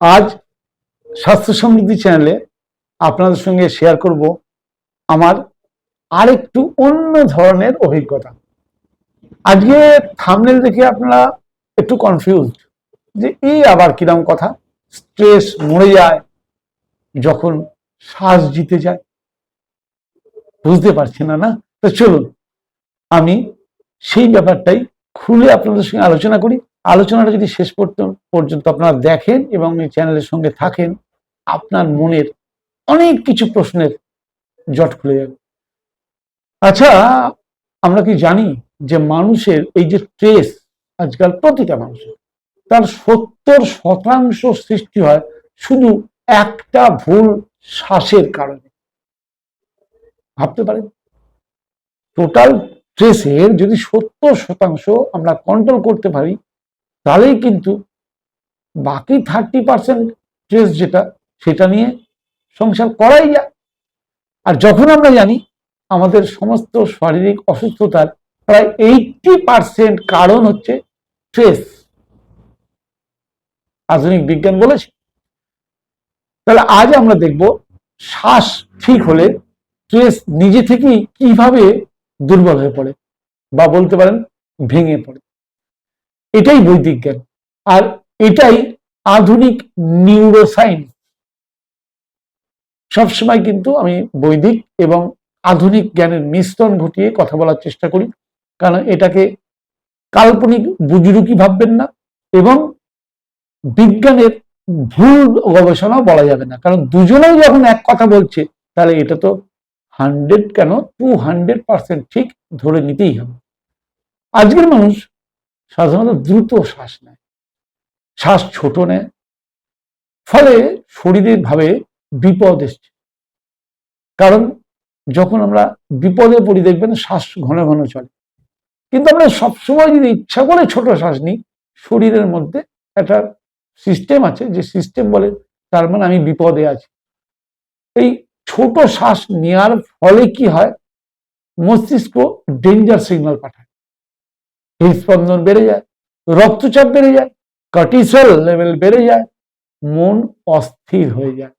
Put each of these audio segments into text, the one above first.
আজ স্বাস্থ্য সমৃদ্ধি চ্যানেলে আপনাদের সঙ্গে শেয়ার করব আমার আরেকটু অন্য ধরনের অভিজ্ঞতা। আজকে থামনেল দেখে আপনারা একটু কনফিউজড যে এই আবার কিরম কথা? স্ট্রেস মরে যায়, যখন শ্বাস জিতে যায়। বুঝতে পারছি না না? তো চলুন, আমি সেই ব্যাপারটাই খুলে আপনাদের সঙ্গে আলোচনা করি। আলোচনাটা যদি শেষ পর্যন্ত আপনারা দেখেন এবং এই চ্যানেলের সঙ্গে থাকেন, আপনার মনের অনেক কিছু প্রশ্নের জট খুলে যাবে। আচ্ছা আমরা কি জানি যে মানুষের এই যে স্ট্রেস আজকাল প্রতিটা মানুষের, তার সত্তর শতাংশ সৃষ্টি হয় শুধু একটা ভুল শ্বাসের কারণে। ভাবতে পারেন? টোটাল স্ট্রেসের যদি সত্তর শতাংশ আমরা কন্ট্রোল করতে পারি তাহলেই কিন্তু বাকি থার্টি পার্সেন্ট স্ট্রেস যেটা, সেটা নিয়ে সংসার করাই যায়। আর যখন আমরা জানি আমাদের সমস্ত শারীরিক অসুস্থতার প্রায় এইটি পার্সেন্ট কারণ হচ্ছে স্ট্রেস আধুনিক বিজ্ঞান বলেছে। তাহলে আজ আমরা দেখব শ্বাস ঠিক হলে স্ট্রেস নিজে থেকেই কীভাবে দুর্বল হয়ে পড়ে বা বলতে পারেন ভেঙে পড়ে। এটাই বৈদিক জ্ঞান আর এটাই আধুনিক নিউরোসাইন্স সবসময় কিন্তু আমি বৈদিক এবং আধুনিক জ্ঞানের মিশ্রণ ঘটিয়ে কথা বলার চেষ্টা করি। কারণ এটাকে কাল্পনিক বুজরুকি ভাববেন না এবং বিজ্ঞানের ভুল গবেষণাও বলা যাবে না। কারণ দুজনেই যখন এক কথা বলছে, তাহলে এটা তো হান্ড্রেড কেন? টু হান্ড্রেড পার্সেন্ট ঠিক ধরে নিতেই হবে। আজকের মানুষ সাধারণত দ্রুত শ্বাস নেয়। শ্বাস ছোট নেয়। ফলে শরীরে ভাবে বিপদ এসছে। কারণ যখন আমরা বিপদে পড়ি দেখবেন শ্বাস ঘন ঘন চলে। কিন্তু আমরা সবসময় যদি ইচ্ছা করে ছোট শ্বাস নিই, শরীরের মধ্যে একটা সিস্টেম আছে, যে সিস্টেম বলে তার মানে আমি বিপদে আছি। এই ছোট শ্বাস নেওয়ার ফলে কি হয়? মস্তিষ্ক ডেঞ্জার সিগন্যাল পাঠায়। হৃদস্পন্দন বেড়ে যায়, রক্তচাপ বেড়ে যায়, কর্টিসল লেভেল বেড়ে যায়, মন অস্থির হয়ে যায়।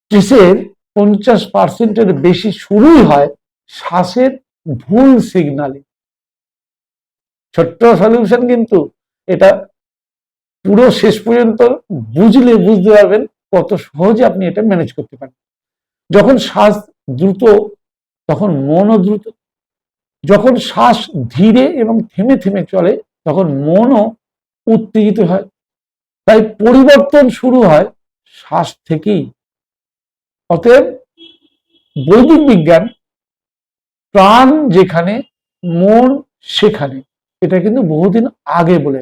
স্ট্রেসের পঞ্চাশ পার্সেন্টের বেশি শুরুই হয় শ্বাসের ভুল সিগনালে ছোট্ট সলিউশন কিন্তু এটা পুরো শেষ পর্যন্ত বুঝলে বুঝতে পারবেন কত সহজে আপনি এটা ম্যানেজ করতে পারেন যখন শ্বাস দ্রুত, তখন মনও দ্রুত যখন শ্বাস ধীরে এবং থেমে থেমে চলে, তখন মনও উত্তেজিত হয়। তাই পরিবর্তন শুরু হয় শ্বাস থেকেই। অতএব বৈদিক বিজ্ঞান প্রাণ যেখানে, মন সেখানে, এটা কিন্তু বহুদিন আগে বলে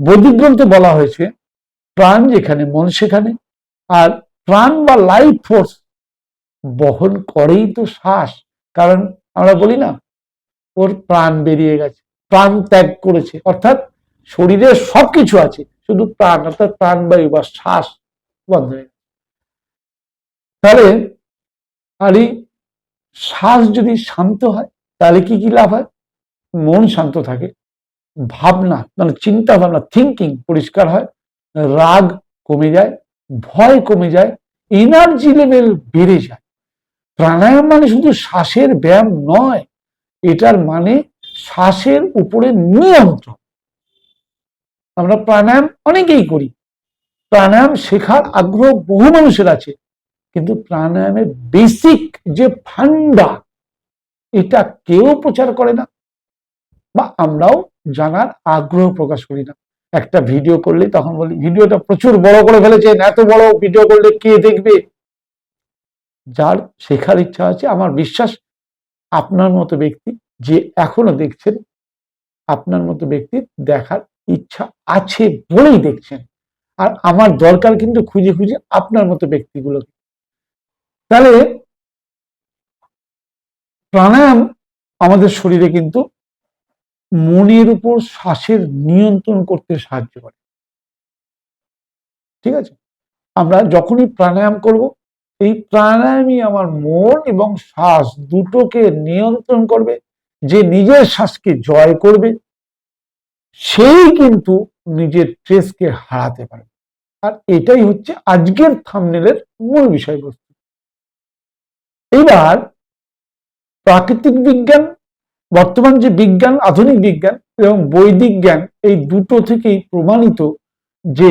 বৈদিক গ্রন্থে বলা হয়েছে, প্রাণ যেখানে, মন সেখানে, আর প্রাণ বা লাইফ ফোর্স বহন করেই তো শ্বাস, কারণ আমরা বলি না, ওর প্রাণ বেরিয়ে গেছে, প্রাণ ত্যাগ করেছে। অর্থাৎ শরীরে সবকিছু আছে, শুধু প্রাণ, অর্থাৎ প্রাণবায়ু বা শ্বাস বন্ধ হয়ে তাহলে আর শ্বাস যদি শান্ত হয়, তাহলে কি কি লাভ হয়? মন শান্ত থাকে, ভাবনা মানে চিন্তা ভাবনা থিঙ্কিং পরিষ্কার হয়, রাগ কমে যায়, ভয় কমে যায় এনার্জি লেভেল বেড়ে যায়। প্রাণায়াম মানে শুধু শ্বাসের ব্যায়াম নয়, এটার মানে শ্বাসের উপরে নিয়ন্ত্রণ। আমরা প্রাণায়াম অনেকেই করি। প্রাণায়াম শেখার আগ্রহ বহু মানুষের আছে, কিন্তু প্রাণায়ামের বেসিক যে ফান্ডা এটা কেউ প্রচার করে না বা আমরাও জানার আগ্রহ প্রকাশ করি না। একটা ভিডিও করলে তখন বলি, ভিডিওটা প্রচুর বড় করে ফেলেছেন, এত বড় ভিডিও করলে কে দেখবে? যার শেখার ইচ্ছা আছে, আমার বিশ্বাস আপনার মতো ব্যক্তি যে এখনও দেখছেন, আপনার মতো ব্যক্তির দেখার ইচ্ছা আছে বলেই দেখছেন। আর আমার দরকার কিন্তু খুঁজে খুঁজে আপনার মতো ব্যক্তিগুলোকে তাহলে প্রাণায়াম আমাদের শরীরে কিন্তু মনের উপর শ্বাসের নিয়ন্ত্রণ করতে সাহায্য করে। ঠিক আছে? আমরা যখনই প্রাণায়াম করব এই প্রাণায়ামই আমার মন এবং শ্বাস দুটোকে নিয়ন্ত্রণ করবে, যে নিজের শ্বাসকে জয় করবে, সেই কিন্তু নিজের ট্রেসকে হারাতে পারবে। আর এটাই হচ্ছে আজকের থামনেলের মূল বিষয়বস্তু। এইবার প্রাকৃতিক বিজ্ঞান, বর্তমান যে বিজ্ঞান, আধুনিক বিজ্ঞান এবং বৈদিক জ্ঞান, এই দুটো থেকেই প্রমাণিত যে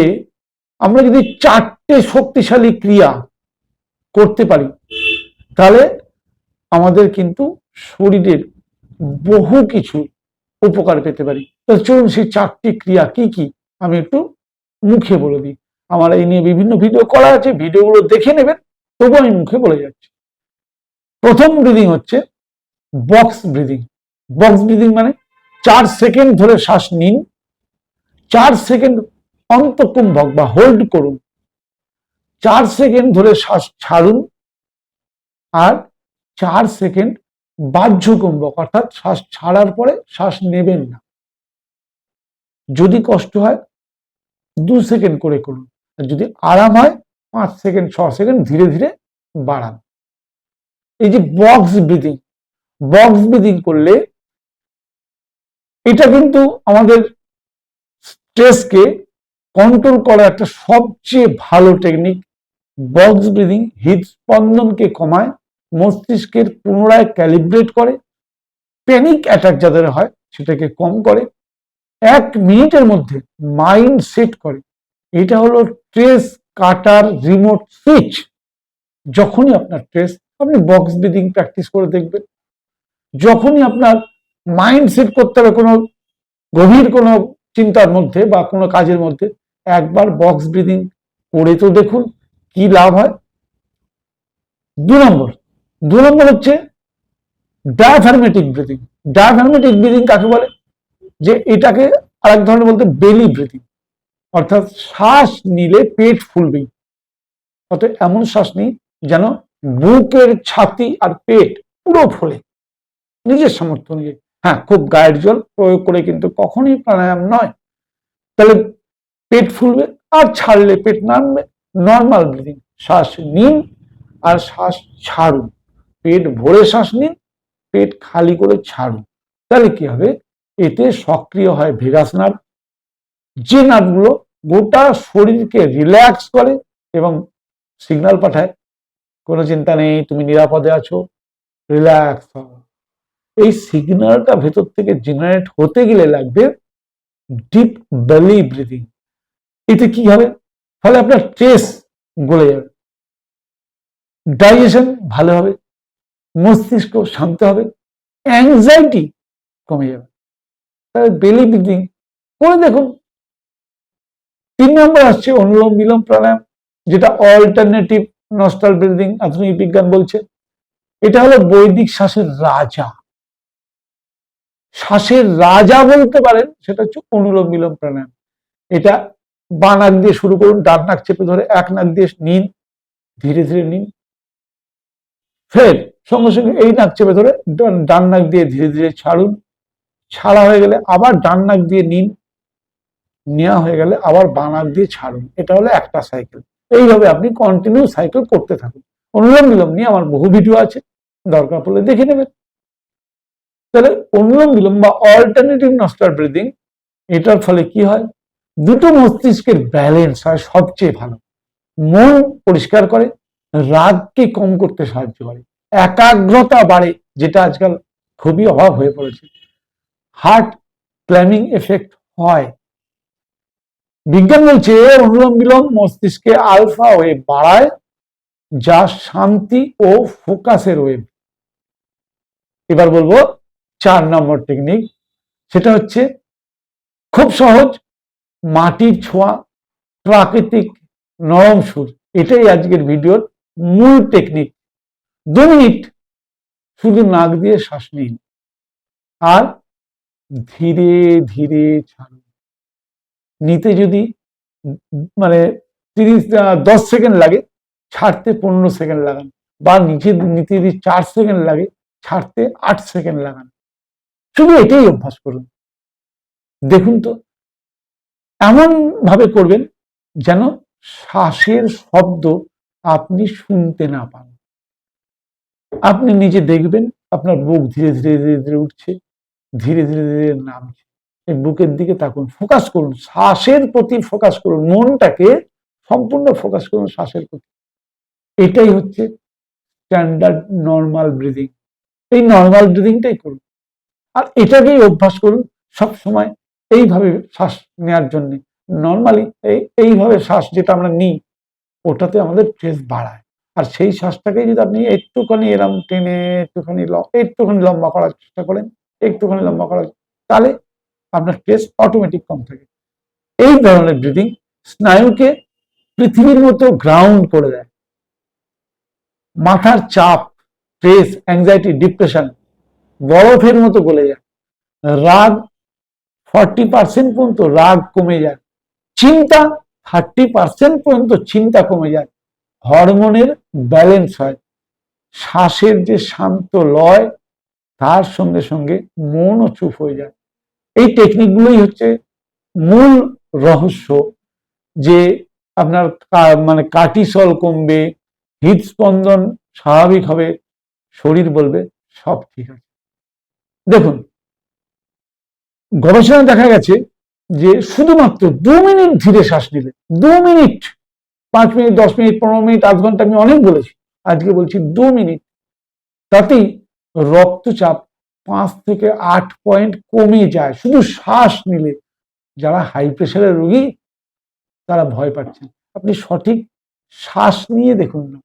আমরা যদি চারটে শক্তিশালী ক্রিয়া করতে পারি, তাহলে আমাদের কিন্তু শরীরের বহু কিছু উপকার পেতে পারি। তো চলুন সেই চারটি ক্রিয়া কি কি আমি একটু মুখে বলে দিই। আমার এই নিয়ে বিভিন্ন ভিডিও করা আছে ভিডিওগুলো দেখে নেবেন তবু আমি মুখে বলে যাচ্ছি। প্রথম ব্রিদিং হচ্ছে বক্স ব্রিদিং বক্স ব্রিদিং মানে চার সেকেন্ড ধরে শ্বাস নিন, চার সেকেন্ড অন্তকুম্ভক বা হোল্ড করুন। চার সেকেন্ড ধরে শ্বাস ছাড়ুন আর চার সেকেন্ড বাহ্যকুম্ভক অর্থাৎ শ্বাস ছাড়ার পরে শ্বাস নেবেন না। যদি কষ্ট হয়, দু সেকেন্ড করে করুন। আর যদি আরাম হয়, পাঁচ সেকেন্ড, ছ সেকেন্ড ধীরে ধীরে বাড়ান। এই যে বক্স ব্রিদিং বক্স ব্রিদিং করলে এটা কিন্তু আমাদের স্ট্রেসকে কন্ট্রোল করার একটা সবচেয়ে ভালো টেকনিক বক্স ব্রিদিং হৃদস্পন্দনকে কমায়, মস্তিষ্কের পুনরায় ক্যালিব্রেট করে প্যানিক অ্যাটাক যাদের হয় সেটাকে কম করে, এক মিনিটের মধ্যে মাইন্ড সেট করে। এটা হলো ট্রেস কাটার রিমোট সুইচ যখনই আপনার ট্রেস আপনি বক্স ব্রিদিং প্র্যাকটিস করে দেখবেন। যখনই আপনার মাইন্ড সেট করতে হবে কোনো গভীর কোনো চিন্তার মধ্যে বা কোনো কাজের মধ্যে একবার বক্স ব্রিদিং করে তো দেখুন কি লাভ হয়। দু নম্বর দু নম্বর হচ্ছে ডায়াফার্মেটিক ব্রিদিং ডায়াফার্মেটিক ব্রিদিং কাকে বলে? যে এটাকে আরেক ধরনের বলতে বেলি ব্রিদিং অর্থাৎ শ্বাস নিলে পেট ফুলবেই। অর্থাৎ এমন শ্বাস নিই যেন বুকের ছাতি আর পেট পুরো ফোলে। নিজের সামর্থ্য নিয়ে হ্যাঁ খুব গায়ের জল প্রয়োগ করে কিন্তু কখনোই প্রাণায়াম নয়। তাহলে পেট ফুলবে আর ছাড়লে পেট নামবে নর্মাল ব্রিদিং শ্বাস নিন আর শ্বাস ছাড়ুন। পেট ভরে শ্বাস নিন, পেট খালি করে ছাড়ুন। তাহলে কি হবে? এতে সক্রিয় হয় ভেগাস নার্ভ যে নার্ভগুলো গোটা শরীরকে রিল্যাক্স করে এবং সিগন্যাল পাঠায়, কোনো চিন্তা নেই, তুমি নিরাপদে আছো রিল্যাক্স এই সিগন্যালটা ভেতর থেকে জেনারেট হতে গেলে লাগবে ডিপ বেলি ব্রিদিং এতে কি হবে? ফলে আপনার ট্রেস গলে যাবে। ডাইজেশন ভালো হবে, মস্তিষ্ক শান্ত হবে অ্যাংজাইটি কমে যাবে। তাহলে বেলি ব্রিদিং করে দেখুন। তিন নম্বর আসছে অনুলোম বিলোম প্রাণায়াম, যেটা অল্টারনেটিভ নস্টাল ব্রিদিং আধুনিক বিজ্ঞান বলছে। এটা হলো বৈদিক শ্বাসের রাজা। শ্বাসের রাজা বলতে পারেন, সেটা হচ্ছে অনুলোম বিলোম প্রাণায়াম। এটা বা নাক দিয়ে শুরু করুন, ডান নাক চেপে ধরে এক নাক দিয়ে নিন, ধীরে ধীরে নিন। ফের সঙ্গে সঙ্গে এই নাক চেপে ধরে ডান নাক দিয়ে ধীরে ধীরে ছাড়ুন। ছাড়া হয়ে গেলে আবার ডান নাক দিয়ে নিন নেওয়া হয়ে গেলে আবার বানাক দিয়ে ছাড়ুন। এটা হলো একটা সাইকেল এইভাবে আপনি কন্টিনিউ সাইকেল করতে থাকুন। অনুলোম বিলোম নিয়ে আমার বহু ভিডিও আছে, দরকার পড়লে দেখে নেবেন। তাহলে অনুলোম বিলোম বা অল্টারনেটিভ নস্টার ব্রিদিং এটার ফলে কি হয়? দুটো মস্তিষ্কের ব্যালেন্স হয় সবচেয়ে ভালো। মন পরিষ্কার করে, রাগকে কম করতে সাহায্য করে। একাগ্রতা বাড়ে, যেটা আজকাল খুবই অভাব হয়ে পড়েছে। হার্ট ক্ল্যামিং এফেক্ট হয়। বিজ্ঞান বলছে অনুলোম বিলোম মস্তিষ্কে আলফা ওয়েভ বাড়ায়, যা শান্তি ও ফোকাসের ওয়েভ এবার বলব, চার নম্বর টেকনিক সেটা হচ্ছে, খুব সহজ মাটির ছোঁয়া, প্রাকৃতিক নরম সুর, এটাই আজকের ভিডিওর মূল টেকনিক দু মিনিট শুধু নাক দিয়ে শ্বাস নিন। আর ধীরে ধীরে ছাড়ুন। নিতে যদি মানে তিরিশ, দশ সেকেন্ড লাগে, ছাড়তে পনেরো সেকেন্ড লাগান। বা নিচে নিতে যদি চার সেকেন্ড লাগে, ছাড়তে আট সেকেন্ড লাগান। শুধু এটাই অভ্যাস করুন। দেখুন তো এমন ভাবে করবেন যেন শ্বাসের শব্দ আপনি শুনতে না পান। আপনি নিজে দেখবেন আপনার বুক ধীরে ধীরে ধীরে ধীরে উঠছে, ধীরে ধীরে ধীরে নামছে। এই বুকের দিকে তাকুন, ফোকাস করুন, শ্বাসের প্রতি ফোকাস করুন, মনটাকে সম্পূর্ণ ফোকাস করুন শ্বাসের প্রতি। এটাই হচ্ছে স্ট্যান্ডার্ড নর্মাল ব্রিদিং। এই নর্মাল ব্রিদিংটাই করুন। আর এটাকেই অভ্যাস করুন সব সময় এইভাবে শ্বাস নেওয়ার জন্য। নর্মালি এই, এইভাবে শ্বাস যেটা আমরা নিই, ওটাতে আমাদের স্ট্রেস বাড়ায়। আর সেই শ্বাসটাকে যদি আপনি একটুখানি এরম টেনে একটুখানি একটুখানি লম্বা করার চেষ্টা করেন, একটুখানি লম্বা করার তাহলে আপনার স্ট্রেস অটোমেটিক কম থাকে। এই ধরনের ব্রিদিং স্নায়ুকে পৃথিবীর মতো গ্রাউন্ড করে দেয়। মাথার চাপ স্ট্রেস অ্যাংজাইটি ডিপ্রেশন বরফের মতো গলে যায়। রাগ ফর্টি পার্সেন্ট পর্যন্ত রাগ কমে যায়। চিন্তা থার্টি পার্সেন্ট পর্যন্ত চিন্তা কমে যায়। হরমোনের ব্যালেন্স হয়। শ্বাসের যে শান্ত লয়, তার সঙ্গে সঙ্গে মনও চুপ হয়ে যায়। এই টেকনিকগুলোই হচ্ছে মূল রহস্য যে আপনার মানে কাটিসল কমবে, হৃদস্পন্দন স্বাভাবিক হবে, শরীর বলবে সব ঠিক আছে। দেখুন গবেষণায় দেখা গেছে যে শুধুমাত্র দু মিনিট ধীরে শ্বাস নিলে দু মিনিট। পাঁচ মিনিট, দশ মিনিট, পনেরো মিনিট, আধ ঘণ্টা, আমি অনেক বলেছি। আজকে বলছি দু মিনিট। তাতেই রক্তচাপ পাঁচ থেকে আট পয়েন্ট কমে যায়। শুধু শ্বাস নিলে যারা হাই প্রেশারের রোগী, তারা ভয় পাচ্ছেন আপনি সঠিক শ্বাস নিয়ে দেখুন না।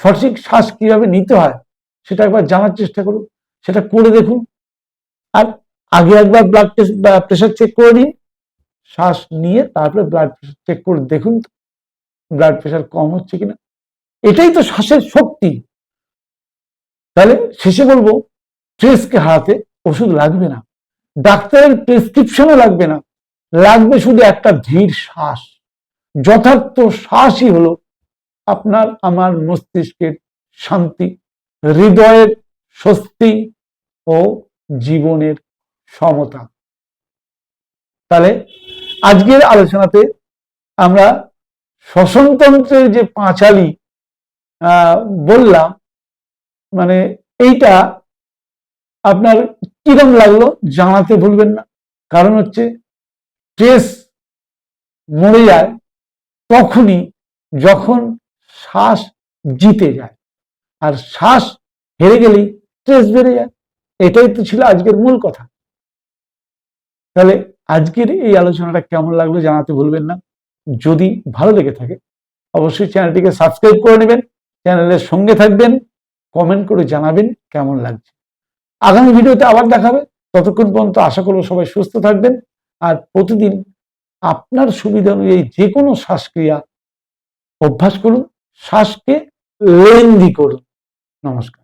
সঠিক শ্বাস কীভাবে নিতে হয়, সেটা একবার জানার চেষ্টা করুন। সেটা করে দেখুন। আর আগে একবার ব্লাড প্রেশার চেক করে নিন। শ্বাস নিয়ে তারপরে ব্লাড প্রেশার চেক করে দেখুন ব্লাড প্রেশার কম হচ্ছে কিনা। এটাই তো শ্বাসের শক্তি। তাহলে শেষে বলব স্ট্রেসকে হারাতে ওষুধ লাগবে না। ডাক্তারের প্রেসক্রিপশনও লাগবে না। লাগবে শুধু একটা ধীর শ্বাস। যথার্থ শ্বাসই হলো আপনার, আমার মস্তিষ্কের শান্তি, হৃদয়ের স্বস্তি ও জীবনের সমতা। তাহলে আজকের আলোচনাতে আমরা শ্বসনতন্ত্রের যে পাঁচালি বললাম মানে এইটা আপনার কিরম লাগল জানাতে ভুলবেন না। কারণ হচ্ছে স্ট্রেস মরে যায় তখনই যখন শ্বাস জিতে যায়। আর শ্বাস হেরে গেলেই স্ট্রেস বেড়ে যায়। এটাই তো ছিল আজকের মূল কথা। তাহলে আজকের এই আলোচনাটা কেমন লাগল জানাতে ভুলবেন না। যদি ভালো লেগে থাকে, অবশ্যই চ্যানেলটিকে সাবস্ক্রাইব করে নেবেন, চ্যানেলের সঙ্গে থাকবেন, কমেন্ট করে জানাবেন কেমন লাগছে। আগামী ভিডিওতে আবার দেখাবে ততক্ষণ পর্যন্ত আশা করব সবাই সুস্থ থাকবেন। আর প্রতিদিন আপনার সুবিধা অনুযায়ী যে কোনো শ্বাসক্রিয়া অভ্যাস করুন, শ্বাসকে লেন্দি করুন। নমস্কার।